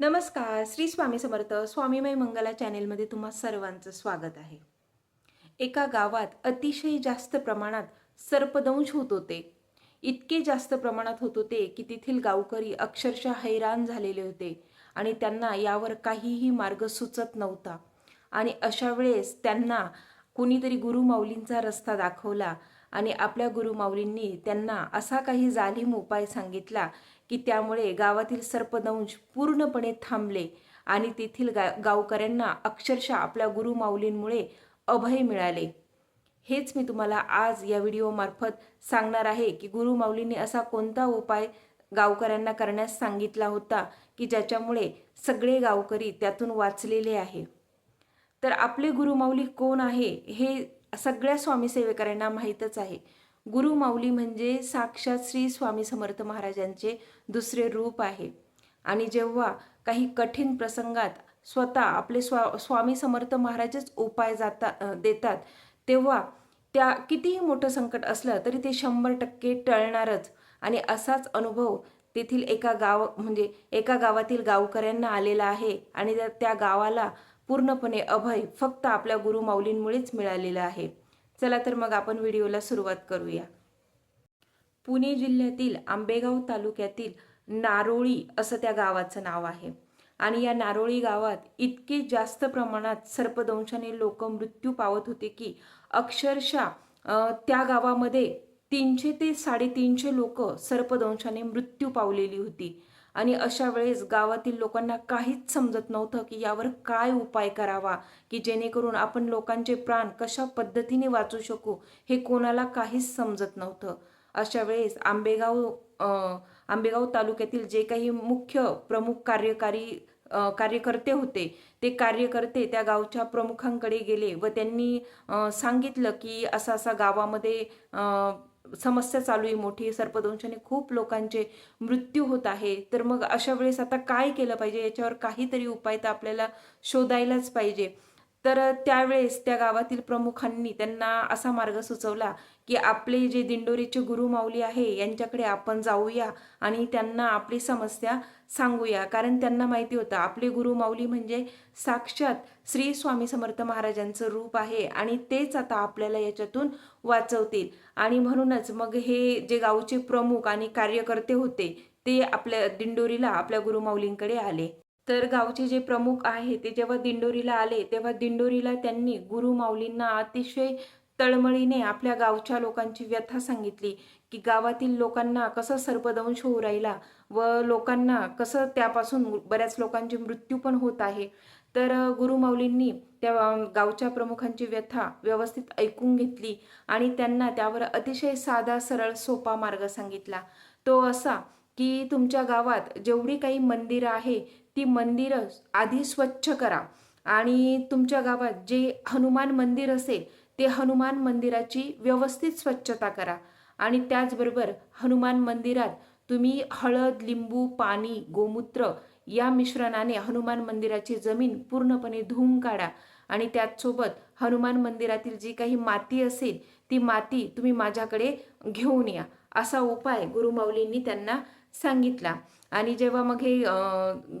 नमस्कार श्री स्वामी समर्थ स्वामीमय मंगला चॅनेलमध्ये तुम्हा सर्वांचं स्वागत आहे. एका गावात अतिशय जास्त प्रमाणात सर्पदंश होत होते. इतके जास्त प्रमाणात होत होते की तेथील गावकरी अक्षरशः हैराण झालेले होते आणि त्यांना यावर काहीही मार्ग सुचत नव्हता. आणि अशा वेळेस त्यांना कुणीतरी गुरुमाऊलींचा रस्ता दाखवला आणि आपल्या गुरुमाऊलींनी त्यांना असा काही जालिम उपाय सांगितला की त्यामुळे गावातील सर्पदंश पूर्णपणे थांबले आणि तेथील गा गावकऱ्यांना अक्षरशः आपल्या गुरुमाऊलींमुळे अभय मिळाले. हेच मी तुम्हाला आज या व्हिडिओमार्फत सांगणार आहे की गुरुमाऊलींनी असा कोणता उपाय गावकऱ्यांना करण्यास सांगितला होता की ज्याच्यामुळे सगळे गावकरी त्यातून वाचलेले आहे? तर आपले गुरुमाऊली कोण आहे हे सगळ्या स्वामी सेवेकऱ्यांना माहीतच आहे. गुरुमाऊली म्हणजे साक्षात श्री स्वामी समर्थ महाराजांचे दुसरे रूप आहे. आणि जेव्हा काही कठीण प्रसंगात स्वतः आपले स्वा स्वामी समर्थ महाराजच उपाय जाता देतात तेव्हा त्या कितीही मोठं संकट असलं तरी ते शंभर टक्के टळणारच. आणि असाच अनुभव तेथील एका गाव म्हणजे एका गावातील गावकऱ्यांना आलेला आहे. आणि त्या गावाला पूर्णपणे अभय फक्त आपल्या गुरुमाऊलींमुळेच मिळालेलं आहे. चला तर मग आपण व्हिडिओला सुरुवात करूया. पुणे जिल्ह्यातील आंबेगाव तालुक्यातील नारोळी असं त्या गावाचं नाव आहे. आणि या नारोळी गावात इतके जास्त प्रमाणात सर्पदंशाने लोक मृत्यू पावत होते की अक्षरशः त्या गावामध्ये तीनशे ते साडेतीनशे लोक सर्पदंशाने मृत्यू पावलेली होती. आणि अशा वेळेस गावातील लोकांना काहीच समजत नव्हतं की यावर काय उपाय करावा की जेणेकरून आपण लोकांचे प्राण कशा पद्धतीने वाचू शकू हे कोणाला काहीच समजत नव्हतं. अशा वेळेस आंबेगाव आंबेगाव तालुक्यातील जे काही मुख्य प्रमुख कार्यकारी कार्यकर्ते होते ते कार्यकर्ते त्या गावच्या प्रमुखांकडे गेले व त्यांनी सांगितलं की असा असा गावामध्ये समस्या चालू आहे मोठी सर्पदंशाने खूप लोकांचे मृत्यू होत आहे. तर मग अशा वेळेस आता काय केलं पाहिजे? याच्यावर काहीतरी उपाय तर आपल्याला शोधायलाच पाहिजे. तर त्यावेळेस त्या गावातील प्रमुखांनी त्यांना असा मार्ग सुचवला की आपले जे दिंडोरीचे गुरुमाऊली आहे यांच्याकडे आपण जाऊया आणि त्यांना आपली समस्या सांगूया. कारण त्यांना माहिती होतं आपले गुरुमाऊली म्हणजे साक्षात श्री स्वामी समर्थ महाराजांचं रूप आहे आणि तेच आता आपल्याला याच्यातून वाचवतील. आणि म्हणूनच मग हे जे गावचे प्रमुख आणि कार्यकर्ते होते ते आपल्या दिंडोरीला आपल्या गुरुमाऊलींकडे आले. तर गावचे जे प्रमुख आहे ते जेव्हा दिंडोरीला आले तेव्हा दिंडोरीला त्यांनी गुरुमाऊलींना अतिशय तळमळीने आपल्या गावच्या लोकांची व्यथा सांगितली की गावातील लोकांना कसं सर्पदंश होऊ राहिला व लोकांना कसं त्यापासून बऱ्याच लोकांचे मृत्यू पण होत आहे. तर गुरुमाऊलींनी त्या गावच्या प्रमुखांची व्यथा व्यवस्थित ऐकून घेतली आणि त्यांना त्यावर अतिशय साधा सरळ सोपा मार्ग सांगितला. तो असा की तुमच्या गावात जेवढी काही मंदिरं आहे ती मंदिरं आधी स्वच्छ करा आणि तुमच्या गावात जे हनुमान मंदिर असेल ते हनुमान मंदिराची व्यवस्थित स्वच्छता करा. आणि त्याचबरोबर हनुमान मंदिरात तुम्ही हळद लिंबू पाणी गोमूत्र या मिश्रणाने हनुमान मंदिराची जमीन पूर्णपणे धुवून काढा. आणि त्याचसोबत हनुमान मंदिरातील जी काही माती असेल ती माती तुम्ही माझ्याकडे घेऊन या. असा उपाय गुरुमाऊलींनी त्यांना सांगितला. आणि जेव्हा मग हे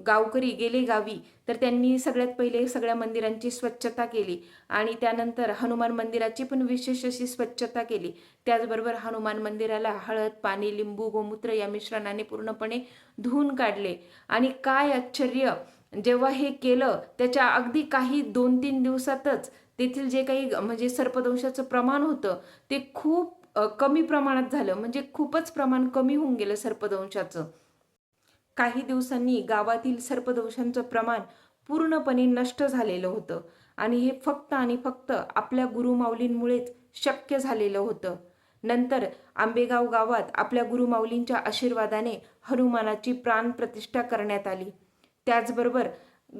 गावकरी गेले गावी तर त्यांनी सगळ्यात पहिले सगळ्या मंदिरांची स्वच्छता केली. आणि त्यानंतर हनुमान मंदिराची पण विशेष अशी स्वच्छता केली. त्याचबरोबर हनुमान मंदिराला हळद पाणी लिंबू गोमूत्र या मिश्रणाने पूर्णपणे धुवून काढले. आणि काय आश्चर्य जेव्हा हे केलं त्याच्या अगदी काही दोन तीन दिवसातच तेथील जे काही म्हणजे सर्पदंशाचं प्रमाण होतं ते खूप कमी प्रमाणात झालं. म्हणजे खूपच प्रमाण कमी होऊन गेलं सर्पदंशाचं. काही दिवसांनी गावातील सर्पदंशांचं प्रमाण पूर्णपणे नष्ट झालेलं होतं. आणि हे फक्त आणि फक्त आपल्या गुरुमाऊलींमुळेच शक्य झालेलं होतं. नंतर आंबेगाव गावात आपल्या गुरुमाऊलींच्या आशीर्वादाने हनुमानाची प्राणप्रतिष्ठा करण्यात आली. त्याचबरोबर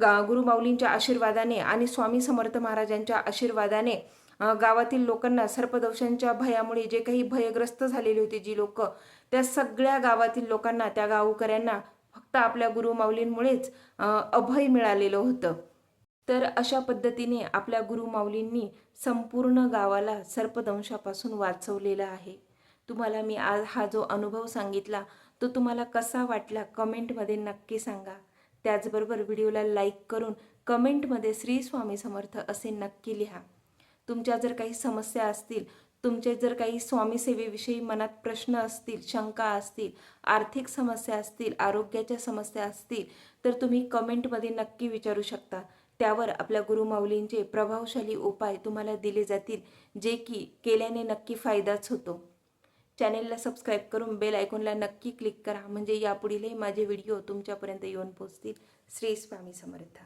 गा गुरुमाऊलींच्या आशीर्वादाने आणि स्वामी समर्थ महाराजांच्या आशीर्वादाने गावातील लोकांना सर्पदंशांच्या भयामुळे जे काही भयग्रस्त झालेली होती जी लोक त्या सगळ्या गावातील लोकांना त्या गावकऱ्यांना फक्त आपल्या गुरुमाऊलींमुळेच अभय मिळालेलं होतं. तर अशा पद्धतीने आपल्या गुरुमाऊलींनी संपूर्ण गावाला सर्पदंशापासून वाचवलेलं आहे. तुम्हाला मी आज हा जो अनुभव सांगितला तो तुम्हाला कसा वाटला कमेंटमध्ये नक्की सांगा. त्याचबरोबर व्हिडिओला लाईक करून कमेंटमध्ये श्री स्वामी समर्थ असे नक्की लिहा. तुमच्या जर काही समस्या असतील तुमचे जर काही स्वामीसेवेविषयी मनात प्रश्न असतील शंका असतील आर्थिक समस्या असतील आरोग्याच्या समस्या असतील तर तुम्ही कमेंटमध्ये नक्की विचारू शकता. त्यावर आपल्या गुरुमाऊलींचे प्रभावशाली उपाय तुम्हाला दिले जातील जे की केल्याने नक्की फायदाच होतो. चॅनेलला सबस्क्राईब करून बेल आयकॉनला नक्की क्लिक करा म्हणजे यापुढीलही माझे व्हिडिओ तुमच्यापर्यंत येऊन पोहोचतील. श्री स्वामी समर्थ.